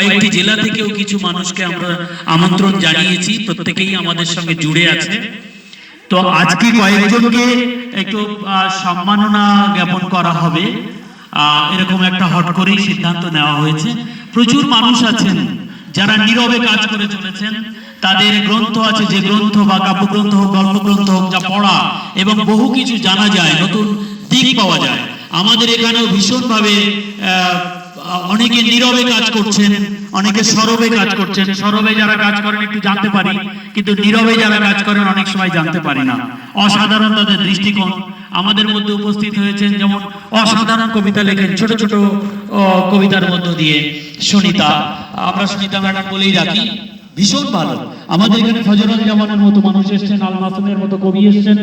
কয়েকটি জেলা থেকেও কিছু মানুষকে আমরা আমন্ত্রণ জানিয়েছি, প্রত্যেকেই আমাদের সঙ্গে জুড়ে আছে। তো আজকে কয়েকজনকে একটু সম্মাননা জ্ঞাপন করা হবে। এরকম একটা হট করেই সিদ্ধান্ত নেওয়া হয়েছে। প্রচুর মানুষ আছেন, যারা নীরবে কাজ করে চলেছেন। তাদের গ্রন্থ আছে, যে গ্রন্থ বা কাব্যগ্রন্থ হোক, গল্পগ্রন্থ হোক, যা পড়া, এবং বহু কিছু জানা যায়, নতুন দিক পাওয়া যায়। আমাদের এখানেও ভীষণভাবে অনেকে নীরবে কাজ করছেন, অনেকে সরবে কাজ করছেন। সরবে যারা কাজ করেন, একটু জানতে পারি, কিন্তু নীরবে যারা কাজ করেন, অনেক সময় জানতে পারি না। অসাধারণ তাদের দৃষ্টিকোণ। আমাদের মধ্যে উপস্থিত হয়েছেন যেমন অসাধারণ কবিতা লেখেন, ছোট ছোট কবিতার মধ্য দিয়ে। সুনিতা, আমরা সুনিতা ম্যাডাম বলেই রাখি, ভীষণ ভালো। আমাদের এখানে ফজরুল জামানের মতো মানুষ এসেছেন আল মাসুমের মতো কবি এসেছেন।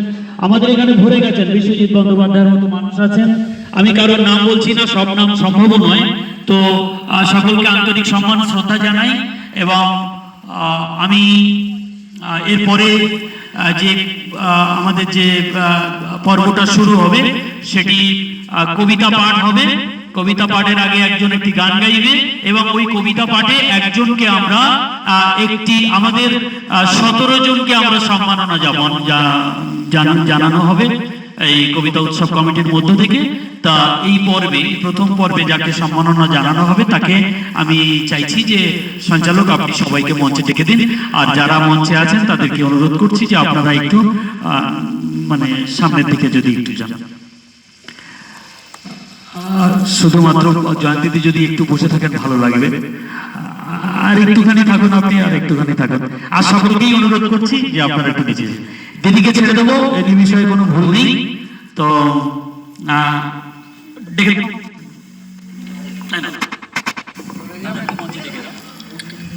আমাদের এখানে ভরে গেছেন, বিশ্বজিৎ বন্দ্যোপাধ্যায়ের মতো মানুষ আছেন। আমি কারোর নাম বলছি না, সব নাম সম্ভব নয়। তো সকলকে আন্তরিক সম্মান, শ্রদ্ধা জানাই এবং আমি এরপরে যে আমাদের যে পর্বটা শুরু হবে, সেটি কবিতা পাঠ হবে। কবিতা পাঠের আগে একজন একটি গান গাইবে এবং ওই কবিতা পাঠে একজনকে আমরা একটি আমাদের সতেরো জনকে আমরা সম্মাননা জানানো হবে। এই কবিতা উৎসব কমিটির মধ্য থেকে তা এই পর্বে প্রথম পর্বে যাকে সম্মাননা জানানো হবে, তাকে আমি চাইছি যে সঞ্চালক আপনি সবাইকে মঞ্চে ডেকে দিন। আর যারা মঞ্চে আছেন, তাদেরকে অনুরোধ করছি যে আপনারা একটু মানে সামনের দিকে যদি একটু জানান শুধুমাত্র জয়ন্তীদি যদি একটু বসে থাকেন, ভালো লাগবে। আর একটুখানি থাকুন আপনি, আর একটুখানি থাকুন। আর সকলকেই অনুরোধ করছি যে আপনারা একটু নিচে যান। দিদিকে ছেড়ে দেবো এই বিষয়ে আহ, ডেকে না, না।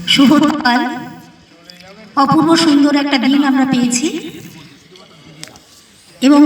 শুভ সকাল অপূর্ব সুন্দর একটা দিন আমরা পেয়েছি এবং